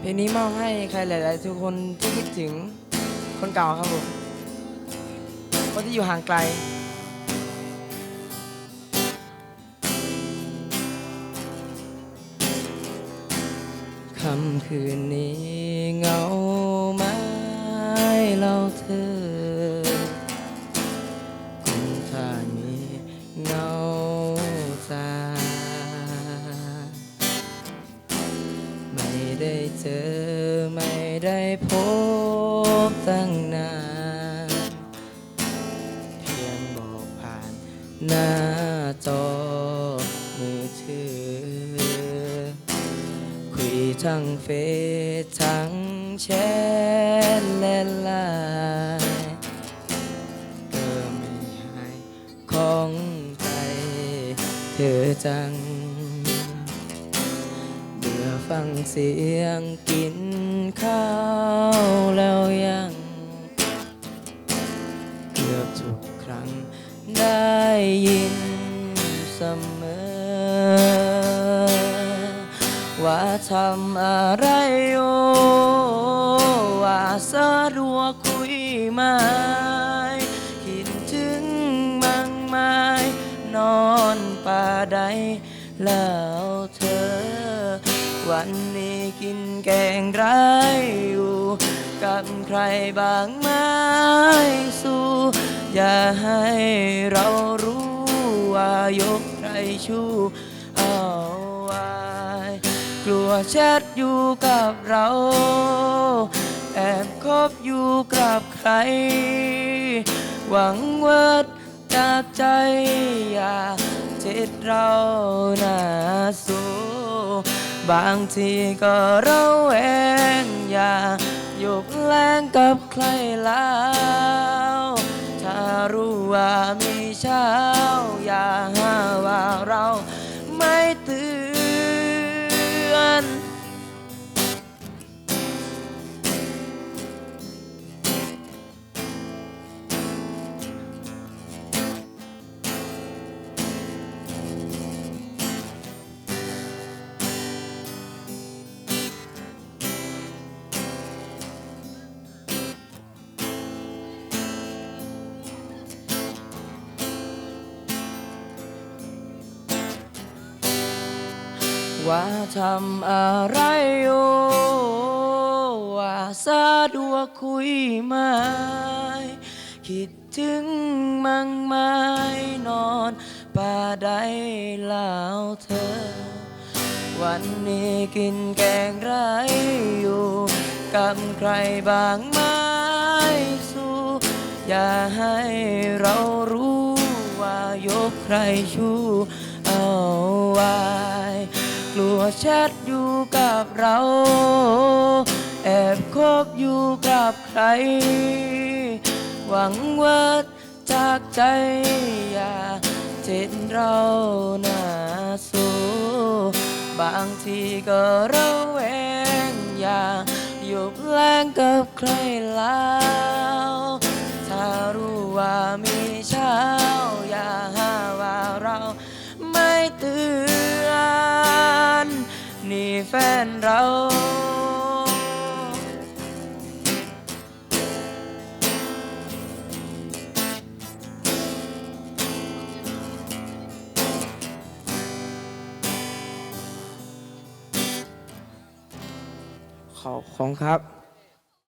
เพลงนี้มอบให้ใครหลาย ๆ ทุกคนที่คิดถึงคนเก่าครับผมคนที่อยู่ห่างไกล ค่ำคืนนี้เหงาไหมเราเธอ ไม่ได้พบตั้งนาน เพียงบอกผ่านหน้าจอมือถือ คุยทั้งเฟซทั้งแชทและไลน์ก็ไม่หายของใจเธอจัง ฟังเสียงกินข้าวแล้วยัง เกือบทุกครั้งได้ยินเสมอ ว่าทำอะไรอยู่ว่าสะดวกคุยไหมคิดถึงมังไหมนอนป่าใดแล้วเธอ วันนี้กินแกงไรอยู่กับใครบางไหมสู้ อย่าให้เรารู้ว่ายกใครชูเอาไว้กลัวแชทอยู่กับเรา แอบคบอยู่กับใคร หวังว่าจากใจอยาเจ็ดเราหน้าสู้ บางทีก็เราเองอยากยกแรงกับใครแล้วถ้ารู้ว่ามีเช้าอย่าหาว่าเรา ว่าทำอะไรอยู่ว่าสะดวกคุยไหมคิดถึงมั่งไหมนอนป่าใดแล้วเธอ วันนี้กินแกงไรอยู่กับใครบางไหมสู้ อย่าให้เรารู้ว่ายกใครชูเอาไว้ กลัวแชทอยู่กับเรา แอบคบอยู่กับใคร หวังว่าจากใจอยากเจ็ดเราหน้าสูบางทีก็เราเองอยากยกแรงกับใครแล้วถ้ารู้ว่ามีเช้าอย่าหาว่าเราไม่ตือน นี่แฟนเรา ขอบคุณครับ